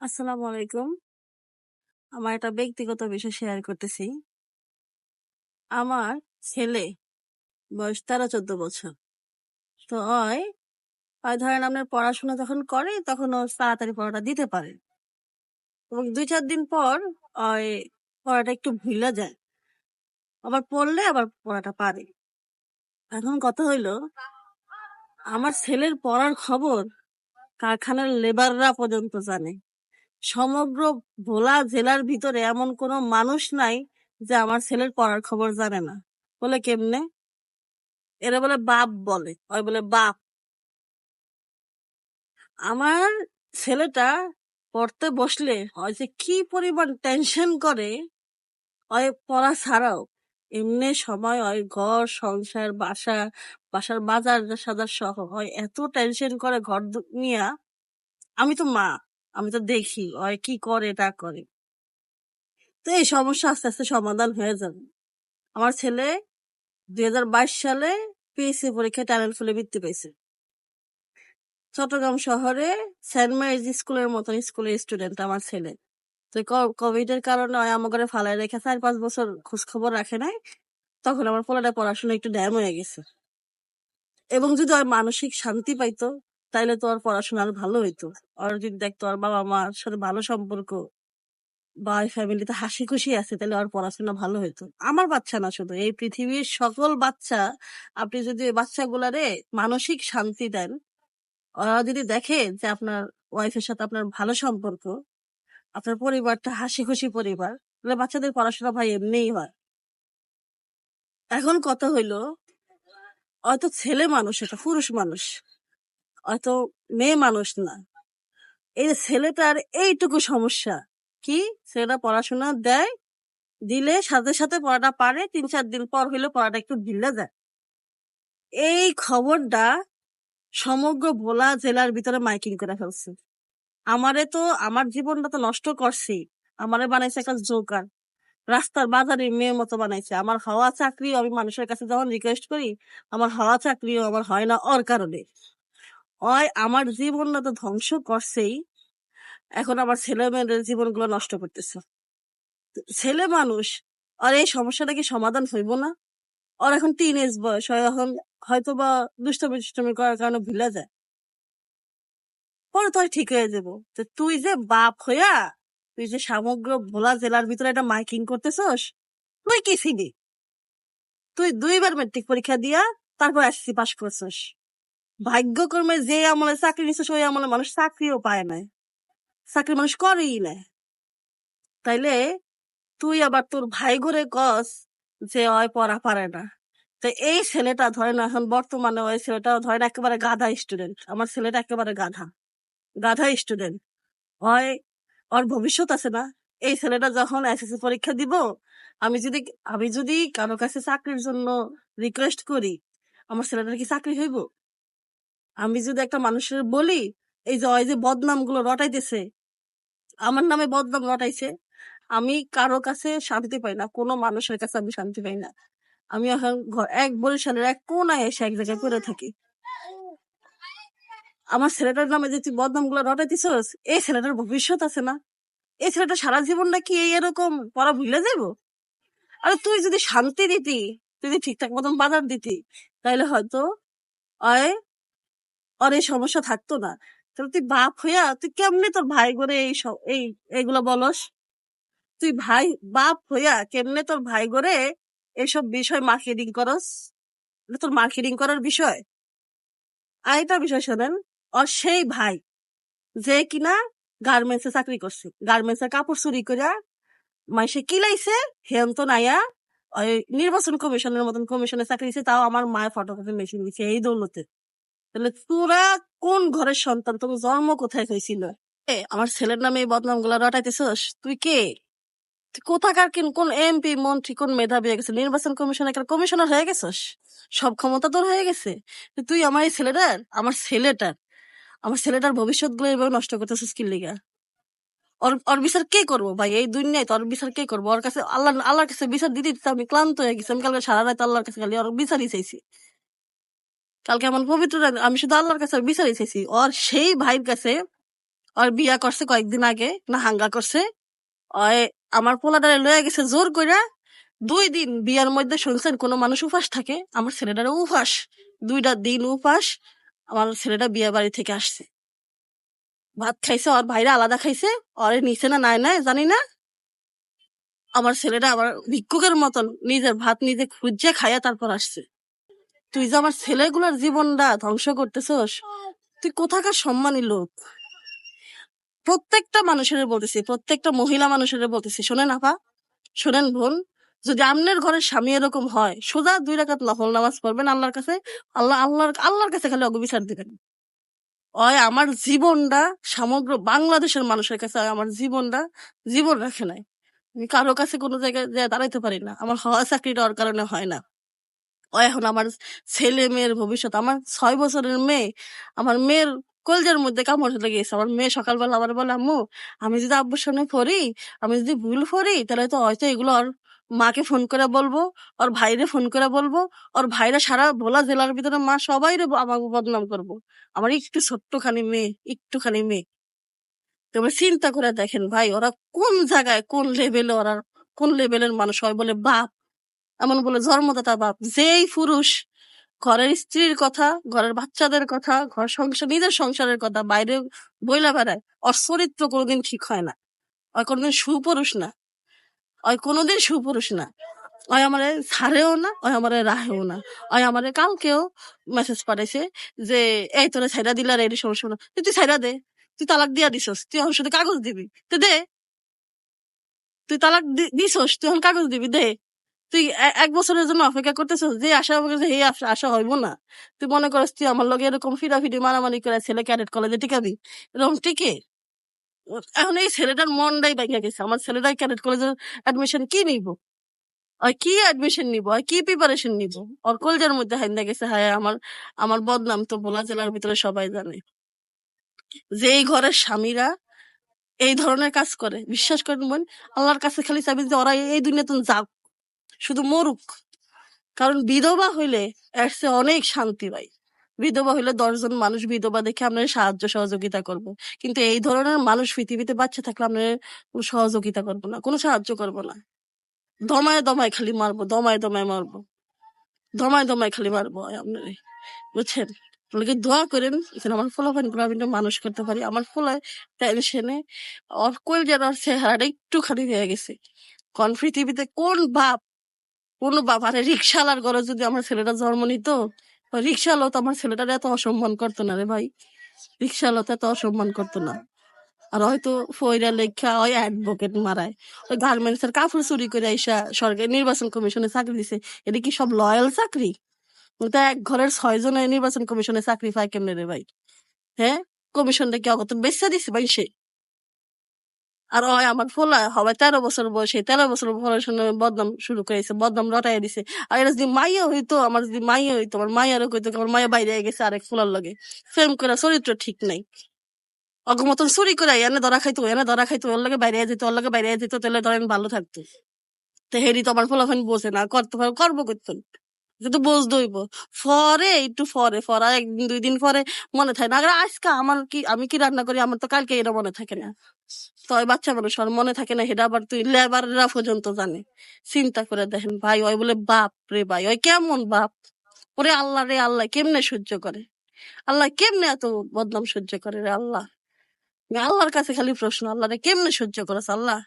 আসসালামু আলাইকুম। আমার একটা ব্যক্তিগত বিষয় শেয়ার করতেছি। আমার ছেলে বয়স ১৩-১৪ বছর। তো ওই, ওই ধরেন আপনার পড়াশোনা যখন করে তখন ও তাড়াতাড়ি পড়াটা দিতে পারে। এবং ২-৪ দিন পর ওই পড়াটা একটু ভুলে যায়। আবার পড়লে আবার পড়াটা পারে। এখন কথা হইল আমার ছেলের পড়ার খবর কারখানার লেবাররা পর্যন্ত জানে। সমগ্র ভোলা জেলার ভিতরে এমন কোনো মানুষ নাই যে আমার ছেলের পড়ার খবর জানে না। বলে কেমনে? এরা বলে বাপ বলে। ওই বলে বাপ। আমার ছেলেটা পড়তে বসলে ওই যে কি পরিমাণ টেনশন করে, ওই পড়া ছাড়াও এমনি সময় ওই ঘর, সংসার, বাসা, বাসার বাজার, সাজার সহ হয় এত টেনশন করে ঘর নিয়া আমি তো মা আমি তো দেখি কি করে, তা করে। তো এই সমস্যা আস্তে আস্তে সমাধান হয়ে যাবে। আমার ছেলে দুই হাজার বাইশ সালে পিএসসি পরীক্ষায় ট্যালেন্ট ফুলে বৃত্তি পেয়েছে। চট্টগ্রাম শহরে সেন্ট মেরিজ স্কুলের মতন স্কুলের স্টুডেন্ট আমার ছেলে। তো কোভিড এর কারণে ওই ঘরে ফালাই রেখে চার পাঁচ বছর খোঁজ খবর রাখে নাই। তখন আমার পোলাটা পড়াশোনা একটু ড্যাম হয়ে গেছে। এবং যদি মানসিক শান্তি পাইতো তাইলে তো ওর পড়াশোনা আরও ভালো হইতো। আর যদি দেখতো ওর বাবা মার সাথে ভালো সম্পর্ক বা ফ্যামিলিতে হাসি খুশি আছে তাহলে ওর পড়াশোনা ভালো হইতো। আমার বাচ্চা না শুধু, এই পৃথিবীর সকল বাচ্চা, আপনি যদি বাচ্চাগুলারে মানসিক শান্তি দেন, ওরা যদি দেখে যে আপনার ওয়াইফের সাথে আপনার ভালো সম্পর্ক, আপনার পরিবারটা হাসি খুশি পরিবার, তাহলে বাচ্চাদের পড়াশোনা ভাই এমনিই হয়। এখন কথা হইল, হয়তো ছেলে মানুষ এটা, পুরুষ মানুষ হয়তো মেয়ে মানুষ না। এই ছেলেটার এইটুকু সমস্যা। কি? ছেলেটা পড়াশোনা দেয়, দিলে সাথে সাথে পড়াটা পারে, তিন চার দিন পর হইলে পড়াটা একটু ঢিলে যায়। এই খবরটা সমগ্র ভোলা জেলার ভিতরে মাইকিং করে ফেলছে। আমারে তো, আমার জীবনটা তো নষ্ট করছি। আমারে বানাইছে একটা জোকার। রাস্তার বাজারে মেয়ের মতো বানাইছে। আমার হওয়া চাকরি আমি মানুষের কাছে যখন রিকোয়েস্ট করি, আমার হওয়া চাকরিও আমার হয় না ওর কারণে। ওই আমার জীবনটা তো ধ্বংস করছেই। এখন আমার ছেলে মেয়েদের জীবনগুলো নষ্ট করতেছে। ছেলে মানুষ, আর এই সমস্যাটা কি সমাধান হইব না? ওর এখন টিন এজ বয়স এখন হয়তো বা দুষ্টমি দুষ্টমি করার কারণে ভুলে যায়। পরে তো ঠিক হয়ে যাব। তো তুই যে বাপ হইয়া, তুই যে সমগ্র ভোলা জেলার ভিতরে একটা মাইকিং করতেছস, তুই কি ছিলি? তুই দুইবার মেট্রিক পরীক্ষা দিয়া, তারপর এসএসসি পাস করছস। ভাগ্যক্রমে যে আমলে চাকরি নিচ্ছে ওই আমলে মানুষ চাকরিও পায় না চাকরি মানুষ করেই না তাইলে তুই আবার তোর ভাই ঘরে কস যে ওই পড়া পারে না। তো এই ছেলেটা ধরে না এখন বর্তমানে ওই ছেলেটা ধরেন একেবারে গাধা স্টুডেন্ট আমার ছেলেটা একেবারে গাধা। গাধা স্টুডেন্ট হয় ওর ভবিষ্যৎ আছে না? এই ছেলেটা যখন এসএসসি পরীক্ষা দিব, আমি যদি আমি যদি কারও কাছে চাকরির জন্য রিকোয়েস্ট করি, আমার ছেলেটার কি চাকরি হইব? আমি যদি একটা মানুষের বলি, এই যে, ওই যে বদনামগুলো রটাইতেছে, আমার নামে বদনাম রটাইছে, আমি কারও কাছে শান্তি পাই না, কোনো মানুষের কাছে আমি শান্তি পাই না। আমি এখন এক বরিশালের এক কোনায় এসে এক জায়গায় পড়ে থাকি। আমার ছেলেটার নামে যে তুই বদনামগুলো রটাইতেছস, এই ছেলেটার ভবিষ্যৎ আছে না? এই ছেলেটা সারা জীবনটা কি এই এরকম পড়া ভুলে যাব আরে তুই যদি শান্তি দিতি, তুই যদি ঠিকঠাক মতন বাজার দিতি তাহলে হয়তো অয় আর এই সমস্যা থাকতো না। তাহলে তুই বাপ হইয়া তুই কেমনে তোর ভাই করে এই এই এগুলো বলস? তুই ভাই, বাপ হইয়া কেমনে তোর ভাই করে এসব বিষয় মার্কেটিং করস? তোর মার্কেটিং করার বিষয়? আর এটা বিষয় শোনেন আর সেই ভাই যে কিনা গার্মেন্টসে চাকরি করছে। গার্মেন্টসে কাপড় চুরি করে মাইসে কিলাইছে, হেন তো নাইয়া ওই নির্বাচন কমিশনের মতন কমিশনে চাকরি তাও আমার মায়ের ফটোকপি মেশিন দিছে, এই দৌলতে। তাহলে তোরা কোন ঘরের সন্তান? তোর জন্ম কোথায় হয়েছিল? আমার ছেলের নামে এই বদনামগুলা রটাইতেছস? তুই কে? তুই কোথাকার কিন? কোন এমপি মন্ত্রী, কোন মেধাবী হয়ে গেছে? নির্বাচন কমিশনে একটা কমিশনার হয়ে গেছস? সব ক্ষমতা তোর হয়ে গেছে? তুই আমার এই ছেলেটার? আমার ছেলেটার? আমার ছেলেটার ভবিষ্যৎ গুলো এভাবে নষ্ট করতেছিস কি লিগা? ওর বিচার কে করব ভাই? এই দুনিয়ায় তো ওর বিচার কে করব? ওর কাছে আল্লাহ, আল্লাহর কাছে বিচার দিতে দিতে আমি ক্লান্ত হয়ে গেছি। আমি কালকে সারা রাত আল্লাহর কাছে খালি ওর বিচারই চাইছি। কালকে এমন পবিত্র আমি শুধু আল্লাহর কাছে বিচারই চাইছি। ওর সেই ভাইয়ের কাছে ওর বিয়া করছে কয়েকদিন আগে, না হাঙ্গা করছে। ওই আমার পোলাটারে লয়ে গেছে জোর কইরা দুই দিন বিয়ার মধ্যে শুনছেন কোনো মানুষ উপাস থাকে? আমার ছেলেটারও উপাস। দুইটা দিন উপাস, আমার ছেলেটা বিয়া বাড়ি থেকে আসছে। ভাত খাইছে, ওর ভাইরা আলাদা খাইছে, ওরে নিচে না, নাই নাই, জানি না। আমার ছেলেটা আবার ভিক্ষুকের মতন, নিজের ভাত নিজে খুঁজে খাইয়া তারপর আসছে। তুই যে আমার ছেলেগুলোর জীবনটা ধ্বংস করতেছস, তুই কোথাকার সম্মানী লোক? প্রত্যেকটা মানুষের বলতেছি, প্রত্যেকটা মহিলা মানুষের বলতেছি, শোনেন আপা, শোনেন বোন, যদি আপনার ঘরের স্বামী এরকম হয়, সোজা দুই রাকাত নফল নামাজ পড়বেন আল্লাহর কাছে, আল্লাহ, আল্লাহর আল্লাহর কাছে খালি অগবিচার দিবেন। ওই আমার জীবনটা সমগ্র বাংলাদেশের মানুষের কাছে আমার জীবনটা, জীবন রাখে নাই। আমি কারও কাছে কোনো জায়গায় দাঁড়াইতে পারি না, আমার হওয়া চাকরিটা ওর কারণে হয় না। এখন আমার ছেলে মেয়ের ভবিষ্যৎ। আমার ছয় বছরের মেয়ে। আমার মেয়ের কলজের মধ্যে কামড় চলে গেছে আমার মেয়ে সকালবেলা আবার বলে, আম্মু, আমি যদি আব্বুর সামনে পড়ি, আমি যদি ভুল করি তাহলে তো হয়তো এগুলো আর মাকে ফোন করে বলব, ওর ভাইরে ফোন করে বলব, ওর ভাইরা সারা ভোলা জেলার ভিতরে মা সবাই আমাকে বদনাম করব। আমার একটু ছোট্টখানি মেয়ে, একটুখানি মেয়ে। তোমরা চিন্তা করে দেখেন ভাই, ওরা কোন জায়গায় কোন লেভেলে ওরা, কোন লেভেলের মানুষ হয় বলে বাপ এমন বলে জন্মদাতা বাপ যেই পুরুষ ঘরের স্ত্রীর কথা, ঘরের বাচ্চাদের কথা, ঘর সংসার, নিজের সংসারের কথা বাইরে বইলা বেড়ায়, ওর চরিত্র কোনোদিন ঠিক হয় না। ওই কোনোদিন সুপুরুষ না। ওই কোনোদিন সুপুরুষ না। ওই আমারে ছাড়েও না, ওই আমারে রাহেও না। ওই আমারে কালকেও মেসেজ পাঠাইছে যে, এই তোরা ছাইরা দিলা রে, এই সমস্যা না তুই ছাইরা দে। তুই তালাক দিয়া দিছস। তুই আমার শুধু কাগজ দিবি। তো দে। তুই তালাক দিছস। তুই এখন কাগজ দিবি। দে। তুই এক বছরের জন্য অপেক্ষা করতেছস যে আশা যে এই আশা হইব না। তুই মনে করস তুই আমার লগে এরকম ফিরাফিরি, মারামারি করে ছেলে ক্যাডেট কলেজে টিকাবি? এরকম টিকে? এখন এই ছেলেটার মনটাই বাইকে গেছে। আমার ছেলেটাই ক্যাডেট কলেজের অ্যাডমিশন কি নিব? আর কি অ্যাডমিশন নিব? আর কি প্রিপারেশন নিব? ওর কলজের মধ্যে হাইন্দা গেছে, হায়, আমার আমার বদনাম তো ভোলা জেলার ভিতরে সবাই জানে। যে এই ঘরের স্বামীরা এই ধরনের কাজ করে, বিশ্বাস করেন বোন, আল্লাহর কাছে খালি চাবি যে ওরা এই দুনিয়াতে যাক। শুধু মরুক। কারণ বিধবা হইলে এর অনেক শান্তি পাই বিধবা হইলে দশজন মানুষ বিধবা দেখে আমরা সাহায্য সহযোগিতা করব। কিন্তু এই ধরনের মানুষ পৃথিবীতে বাচ্চা থাকলে আমরা কোনো সহযোগিতা করব না, কোনো সাহায্য করব না। দমায় দমায় খালি মারবো, দমায় দমায় মারবো। দমায় দমায় খালি মারবো আপনার বুঝছেন? আপনাকে দোয়া করেন যেন আমার ফলাফলগুলো আমি মানুষ করতে পারি। আমার ফলায় টেনশনে ওর কোল যেন ওর চেহারাটা একটুখানি হয়ে গেছে। কোন পৃথিবীতে কোন বাপ কোন বাবারে আরে রিক্সাওয়ালার ঘরে যদি আমার ছেলেটা জন্ম নিত রিক্সাওয়ালা তো আমার ছেলেটার এত অসম্মান করতো না রে ভাই। রিক্সাওয়ালা তো এত অসম্মান করতো না। আর হয়তো ফইরা লেখা ওই অ্যাডভোকেট মারায়। ওই গার্মেন্টস এর কাপড় চুরি করে আইসা সরকারি, নির্বাচন কমিশনে চাকরি দিছে। এটা কি সব লয়াল চাকরি? ওটা এক ঘরের ছয় জনের নির্বাচন কমিশনে চাকরি পায় কেমনে রে ভাই? হ্যাঁ? কমিশনটা কি অগত বেচা দিছে ভাই সে? আর ওই আমার ফোলা হবে তেরো বছর বয়সে, তেরো বছর পড়াশোনা বদনাম শুরু করেছে, বদনাম রটাই দিছে। আর এরা যদি মাইয়া হইতো, আমার যদি মাইয়া হইতো, আমার মাইয়ারও কইতো, আমার মাইয়া বাইরে গেছে আরেক ফোলার লগে। ফেম করা চরিত্র ঠিক নাই। অগ মতন চুরি করে এনে ধরা খাইতো, এনে ধরা খাইতো, ওর লগে বাইরে যেত, ওর লগে বাইরে যেত, তাহলে ধরেন ভালো থাকতো। তো হেরি তো আমার ফলাফল বোঝে না, করতে করব করতো কিন্তু বোঝ দইব পরে একটু পরে পরে একদিন, দুই দিন পরে মনে থাকে না। আজকে আমার কি, আমি কি রান্না করি? আমার তো কালকে এটা মনে থাকে না। তো বাচ্চা মানুষ আর মনে থাকে না, সেটা আবার তুই লেবাররা পর্যন্ত জানে। চিন্তা করে দেখেন, ভাই, ওই বলে বাপ রে ভাই, ওই কেমন বাপ? ওরে আল্লাহ রে আল্লাহ, কেমনে সহ্য করে? আল্লাহ কেমনে এত বদনাম সহ্য করে রে আল্লাহ? আল্লাহর কাছে খালি প্রশ্ন, আল্লাহ রে কেমনে সহ্য করেছে আল্লাহ?